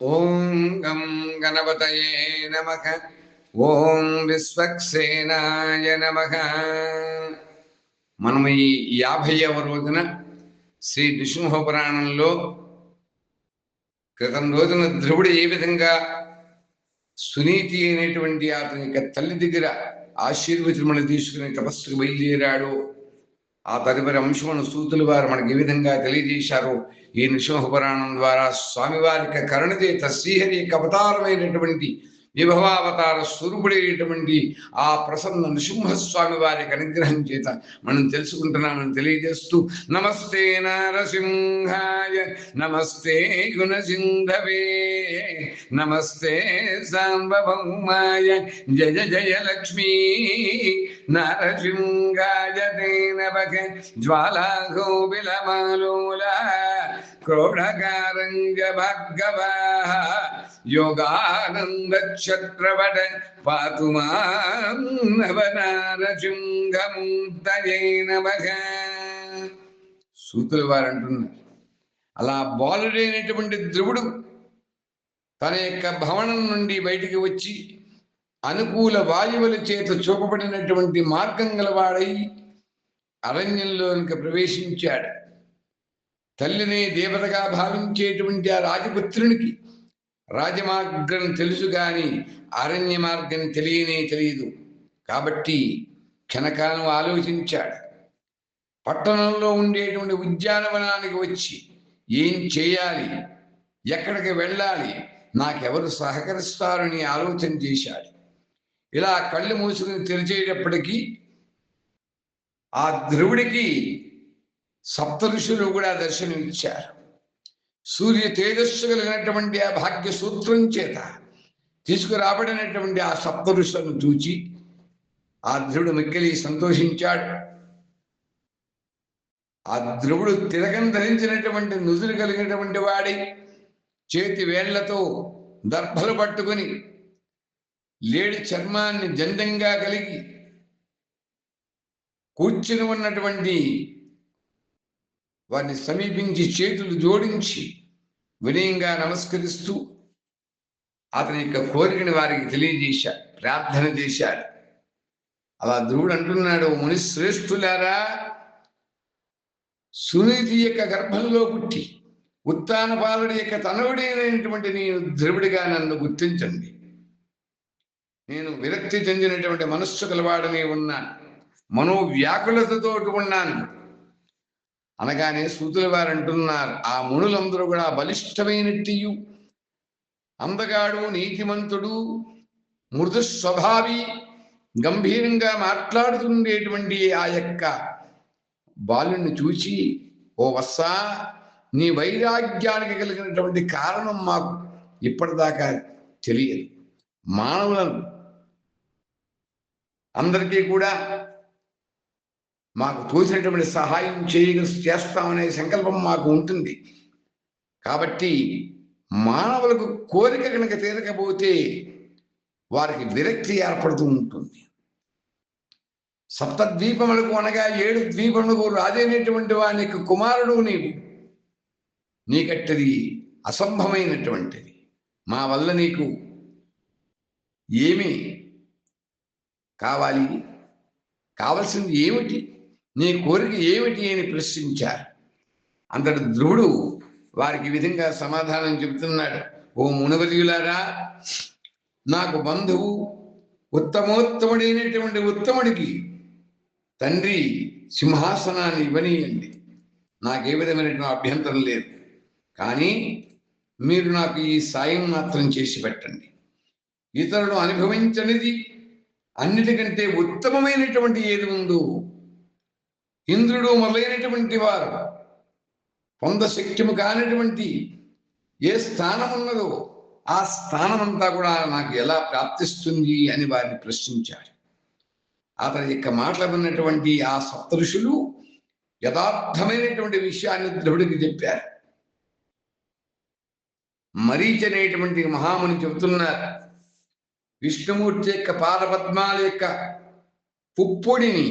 ఓం గం గణపతయే నమ. ఓం విశ్వక్సేనాయ నమ. మనం ఈ యాభైవ రోజున శ్రీ నృసింహ పురాణంలో క్రితం రోజున ధ్రువుడు ఏ విధంగా సునీతి అనేటువంటి అతని యొక్క తల్లి దగ్గర ఆశీర్వచనములు తీసుకుని తపస్సుకు బయలుదేరాడు ఆ తదుపరి అంశమును సూతులు వారు మనకి ఏ విధంగా తెలియజేశారు? ఈ నృసింహ పురాణం ద్వారా స్వామివారికి కరుణ చేత శ్రీహరి యొక్క అవతారమైనటువంటి విభవావతార స్వరూపుడైనటువంటి ఆ ప్రసన్న నృసింహస్వామి వారికి అనుగ్రహం చేత మనం తెలుసుకుంటున్నామని తెలియజేస్తూ నమస్తే నరసింహాయ నమస్తే గుణసింధవే నమస్తే సాంబభౌమాయ జయ జయ లక్ష్మీ నరసింహాయ తేనవక జ్వాలాగోబిలమాలోల క్రోఢకారంజ భగవా యోగానంద క్షత్రవట పాతు నవనారసింహమూర్తయే నమః. సూతుల వారు అంటున్నారు అలా బాలుడైనటువంటి ధ్రువుడు తన యొక్క భవనం నుండి బయటికి వచ్చి అనుకూల వాయువుల చేత చూపబడినటువంటి మార్గం గలవాడై అరణ్యంలోనికి ప్రవేశించాడు. తల్లిని దేవతగా భావించేటువంటి ఆ రాజపుత్రునికి రాజమార్గం తెలుసు గాని అరణ్య మార్గం తెలియనే తెలియదు. కాబట్టి క్షణకాలం ఆలోచించాడు. పట్టణంలో ఉండేటువంటి ఉద్యానవనానికి వచ్చి ఏం చేయాలి? ఎక్కడికి వెళ్ళాలి? నాకెవరు సహకరిస్తారని ఆలోచన చేశాడు. ఇలా కళ్ళు మూసుకుని తెరిచేటప్పటికీ ఆ ధ్రువుడికి సప్త ఋషులు కూడా దర్శనమిచ్చారు. సూర్య తేజస్సు కలిగినటువంటి ఆ భాగ్య సూత్రం చేత తీసుకురాబడినటువంటి ఆ సప్త ఋషులను చూచి ఆ ధ్రువుడు మిక్కిలి సంతోషించాడు. ఆ ధ్రువుడు తిలకం ధరించినటువంటి నుదులు కలిగినటువంటి వాడి చేతి వేళ్ళతో దర్భలు పట్టుకుని లేడి చర్మాన్ని జండంగా కలిగి కూర్చుని ఉన్నటువంటి వారిని సమీపించి చేతులు జోడించి వినయంగా నమస్కరిస్తూ అతని యొక్క కోరికని వారికి తెలియజేశాడు ప్రార్థన చేశాడు అలా ధ్రువుడు అంటున్నాడు మునిశ్రేష్ఠులారా సునీతి యొక్క గర్భంలో పుట్టి ఉత్తానపాలుడి యొక్క తనవుడైనటువంటి నేను ధ్రువుడిగా నన్ను గుర్తించండి. నేను విరక్తి చెందినటువంటి మనస్సు గలవాడని ఉన్నాను. మనోవ్యాకులతతో ఉన్నాను అనగానే సూతుల వారు అంటున్నారు ఆ మునులందరూ కూడా బలిష్టమైనట్టియు. అందగాడు నీతిమంతుడు మృదు స్వభావి గంభీరంగా మాట్లాడుతుండేటువంటి ఆ యొక్క బాలుని చూచి ఓ వస్సా నీ వైరాగ్యానికి కలిగినటువంటి కారణం మాకు ఇప్పటిదాకా తెలియదు. మానవులను అందరికీ కూడా మాకు తోసినటువంటి సహాయం చేయ చేస్తామనే సంకల్పం మాకు ఉంటుంది. కాబట్టి మానవులకు కోరిక కనుక తీరకపోతే వారికి విరక్తి ఏర్పడుతూ ఉంటుంది. సప్తద్వీపములకు అనగా ఏడు ద్వీపములకు రాజైనటువంటి వానికి కుమారుడు నీవు. నీకట్టది అసంభవమైనటువంటిది. మా వల్ల నీకు ఏమి కావాలి? కావలసింది ఏమిటి? నీ కోరిక ఏమిటి అని ప్రశ్నించారు. అంతటి ధ్రువుడు వారికి విధంగా సమాధానం చెబుతున్నాడు. ఓ మునవర్యులారా నాకు బంధువు ఉత్తమోత్తముడైనటువంటి ఉత్తముడికి తండ్రి సింహాసనాన్ని ఇవ్వనీయండి. నాకే విధమైనటువంటి అభ్యంతరం లేదు. కానీ మీరు నాకు ఈ సాయం మాత్రం చేసి పెట్టండి. ఇతరులు అనుభవించనిది అన్నిటికంటే ఉత్తమమైనటువంటి ఏది ఉందో ఇంద్రుడు మొదలైనటువంటి వారు పొంద శక్యము కానటువంటి ఏ స్థానం ఉన్నదో ఆ స్థానం అంతా కూడా నాకు ఎలా ప్రాప్తిస్తుంది అని వారిని ప్రశ్నించారు. అతని యొక్క మాటలు విన్నటువంటి ఆ సప్తఋషులు యథార్థమైనటువంటి విషయాన్ని ధ్రువుడికి చెప్పారు. మరీచనేటువంటి మహాముని చెబుతున్నారు విష్ణుమూర్తి యొక్క పాదపద్మాల యొక్క పుప్పొడిని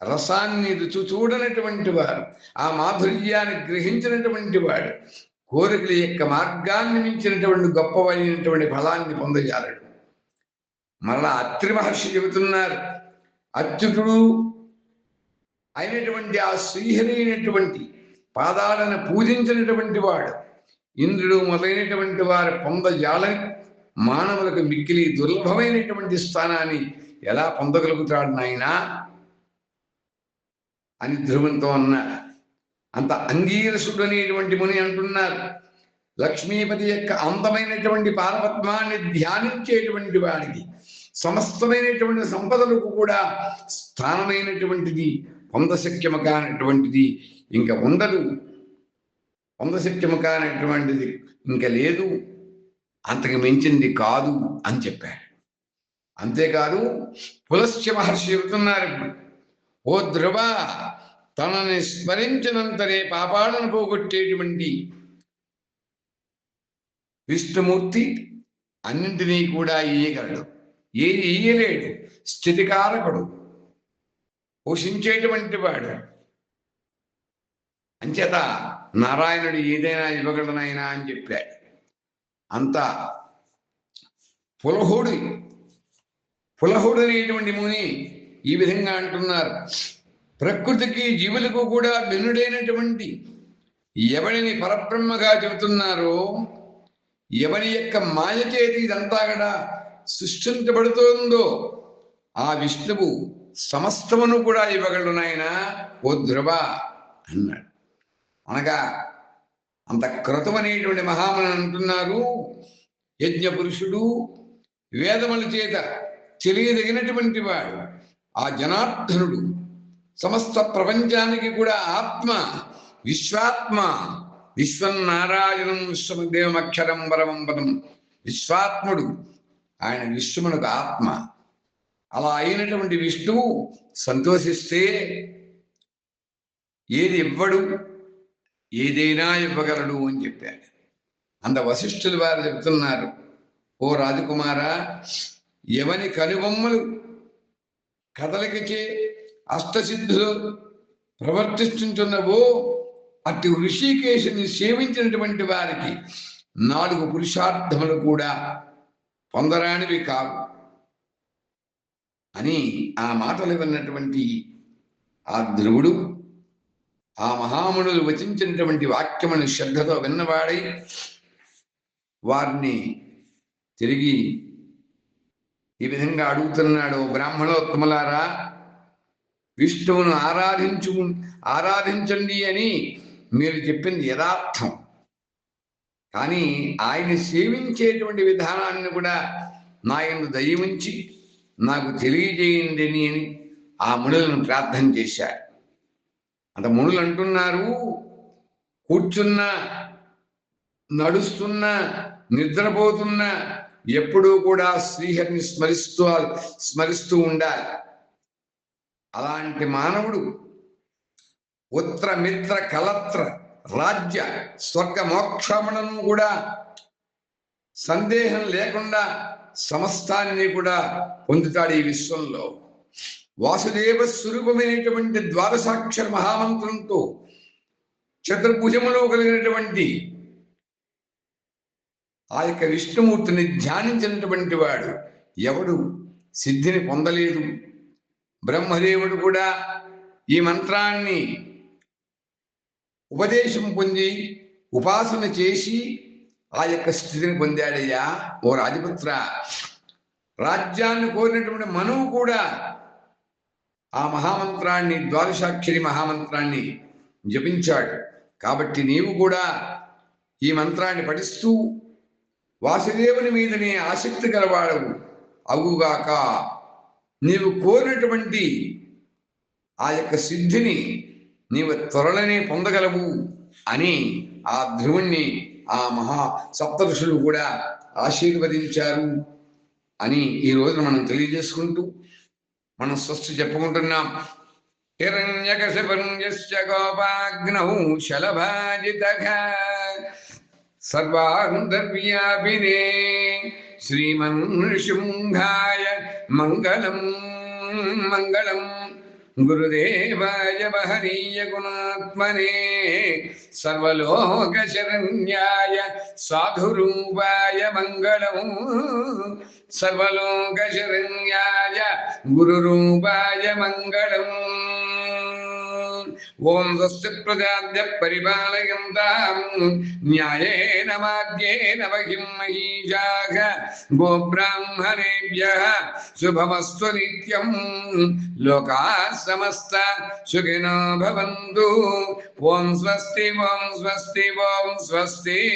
రసాన్ని రుచి చూడనటువంటి వారు ఆ మాధుర్యాన్ని గ్రహించినటువంటి వాడు కోరికల యొక్క మార్గాన్ని మించినటువంటి గొప్పవైనటువంటి ఫలాన్ని పొందజాలడు. మరలా అత్రి మహర్షి చెబుతున్నారు అత్యుతుడు అయినటువంటి ఆ శ్రీహరి అయినటువంటి పాదాలను పూజించినటువంటి వాడు ఇంద్రుడు మొదలైనటువంటి వారు పొందజాలని మానవులకు మిక్కిలి దుర్లభమైనటువంటి స్థానాన్ని ఎలా పొందగలుగుతాడు నాయనా? అని ధ్రువంతో అన్నారు అంత అంగీరసుడు అనేటువంటి ముని అంటున్నారు. లక్ష్మీపతి యొక్క అందమైనటువంటి పారపద్మాన్ని ధ్యానించేటువంటి వాడికి సమస్తమైనటువంటి సంపదలకు కూడా స్థానమైనటువంటిది పొందశక్యము కానటువంటిది ఇంకా ఉండదు. పొందశక్యము కానటువంటిది ఇంకా లేదు. అంతకు మించింది కాదు అని చెప్పారు అంతేకాదు పులశ్చ మహర్షి చెబుతున్నారు ఓ ధ్రువ తనని స్మరించినంతనే పాపాలను పోగొట్టేటువంటి విష్ణుమూర్తి అన్నింటినీ కూడా ఇయ్యగలడు. ఏది ఇయ్యలేడు స్థితికారకుడు పోషించేటువంటి వాడు. అంచేత నారాయణుడు ఏదైనా ఇవ్వగలనైనా అని చెప్పాడు. అంత పులహుడి. పులహుడు అనేటువంటి ముని ఈ విధంగా అంటున్నారు. ప్రకృతికి జీవులకు కూడా వెన్నుడైనటువంటి ఎవరిని పరబ్రహ్మగా చెబుతున్నారో. ఎవరి యొక్క మాయ చేతి ఇదంతా కూడా సృష్టించబడుతోందో ఆ విష్ణువు సమస్తమును కూడా ఇవ్వగలడు నాయన. ఓ ధ్రువ అన్నాడు. అనగా అంత క్రతువనేటువంటి మహామని అంటున్నారు. యజ్ఞ పురుషుడు వేదముల చేత తెలియదగినటువంటి వాడు. ఆ జనార్దనుడు సమస్త ప్రపంచానికి కూడా ఆత్మ విశ్వాత్మ విశ్వన్నారాయణం విశ్వదేవం అక్షరం పరమం పదం విశ్వాత్ముడు. ఆయన విశ్వమునకు ఆత్మ. అలా అయినటువంటి విష్ణువు సంతోషిస్తే ఏది ఇవ్వడు ఏదైనా ఇవ్వగలడు అని చెప్పాడు అంత వశిష్ఠులు వారు చెప్తున్నారు ఓ రాజకుమారా ఎవని కనుబొమ్మలు కదలికచే అష్టసిద్ధులు ప్రవర్తిస్తుంటున్నవో అట్టి ఋషికేశుని సేవించినటువంటి వారికి నాలుగు పురుషార్థములు కూడా పొందరానివి కావు అని ఆ మాటలు విన్నటువంటి ఆ ధ్రువుడు ఆ మహామునులు వచించినటువంటి వాక్యమును శ్రద్ధతో విన్నవాడై వారిని తిరిగి ఈ విధంగా అడుగుతున్నాడు బ్రాహ్మణోత్తములారా విష్ణువును ఆరాధించు ఆరాధించండి అని మీరు చెప్పింది యథార్థం. కానీ ఆయన సేవించేటువంటి విధానాన్ని కూడా నా ఎందు దయముంచి నాకు తెలియజేయండి అని ఆ మునులను ప్రార్థన చేశారు. అంత మునులు అంటున్నారు కూర్చున్న నడుస్తున్న నిద్రపోతున్న ఎప్పుడూ కూడా శ్రీహరిని స్మరిస్తూ స్మరిస్తూ ఉండాలి. అలాంటి మానవుడు ఉత్తర మిత్ర కలత్ర రాజ్య స్వర్గ మోక్షములను కూడా సందేహం లేకుండా సమస్తాన్ని కూడా పొందుతాడు ఈ విశ్వంలో. వాసుదేవ స్వరూపమైనటువంటి ద్వాదశాక్షర మహామంత్రంతో చతుర్భుజములో కలిగినటువంటి ఆ యొక్క విష్ణుమూర్తిని ధ్యానించినటువంటి వాడు ఎవడు? సిద్ధిని పొందలేదు. బ్రహ్మదేవుడు కూడా ఈ మంత్రాన్ని ఉపదేశం పొంది ఉపాసన చేసి ఆ యొక్క స్థితిని పొందాడయ్యా. ఓ రాజపుత్ర రాజ్యాన్ని కోరినటువంటి మనువు కూడా ఆ మహామంత్రాన్ని ద్వాదశాక్షరి మహామంత్రాన్ని జపించాడు. కాబట్టి నీవు కూడా ఈ మంత్రాన్ని పఠిస్తూ వాసుదేవుని మీదనే ఆసక్తి గలవాడవు అవుగాక. నీవు కోరినటువంటి ఆ యొక్క సిద్ధిని నీవు త్వరలోనే పొందగలవు అని ఆ ధ్రువుణ్ణి ఆ మహా సప్తఋషులు కూడా ఆశీర్వదించారు అని ఈ రోజున మనం తెలియజేసుకుంటూ మనం స్వస్తి చెప్పుకుంటున్నాం. హిరణ్యకశిపన్యస్య గోపాగ్నౌ శలభాజితఘ సర్వాంతర్వ్యాపినే శ్రీమన్శృంగాయ మంగళం మంగళం గురుదేవాయ మహనీయ గుణాత్మనే సర్వలోక శరణ్యాయ సాధురూపాయ మంగళం సర్వలోక శరణ్యాయ గురురూపాయ మంగళం ఓం స్వస్తి ప్రజాద్య పరిపాలయంతాం. న్యాయేన మాధ్యేన వహిం మహీజాగ గోబ్రాహ్మణేభ్య శుభమస్తు నిత్యం. లోకా సమస్త సుఖినో భవంతు. ఓం స్వస్తి ఓం స్వస్తి ఓం స్వస్తి.